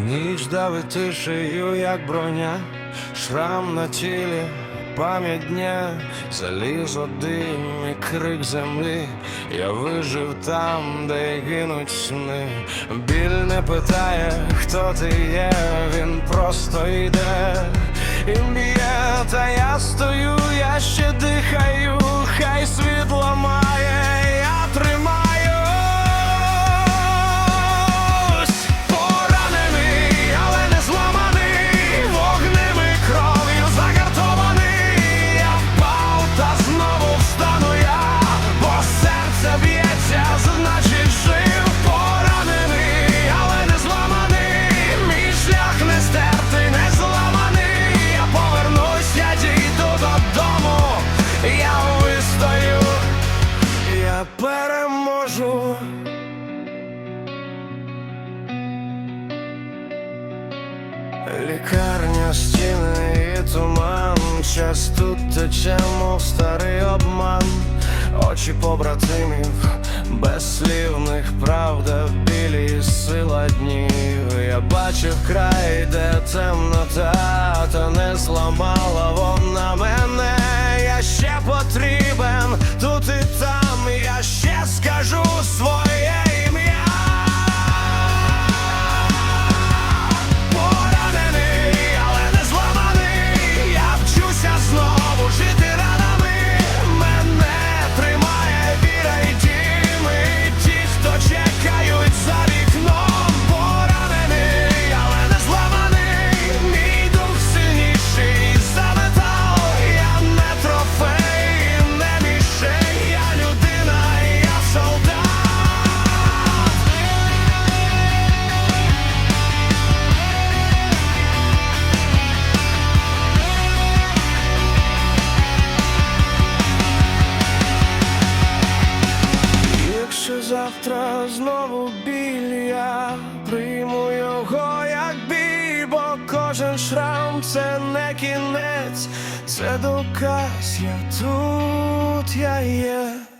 Ніч дави тишею, як броня, шрам на тілі, пам'ять дня, залізо дим і крик землі. Я вижив там, де гинуть сни. Біль не питає, хто ти є, він додому, я вистою, я переможу. Лікарня, стіни і туман, час тут тече, мов старий обман, очі побратимів, безслівних правда, білі сила днів. Я бачив край, де темнота, та не завтра знову біль, я прийму його як біль, бо кожен шрам це не кінець, це доказ, я тут, я є.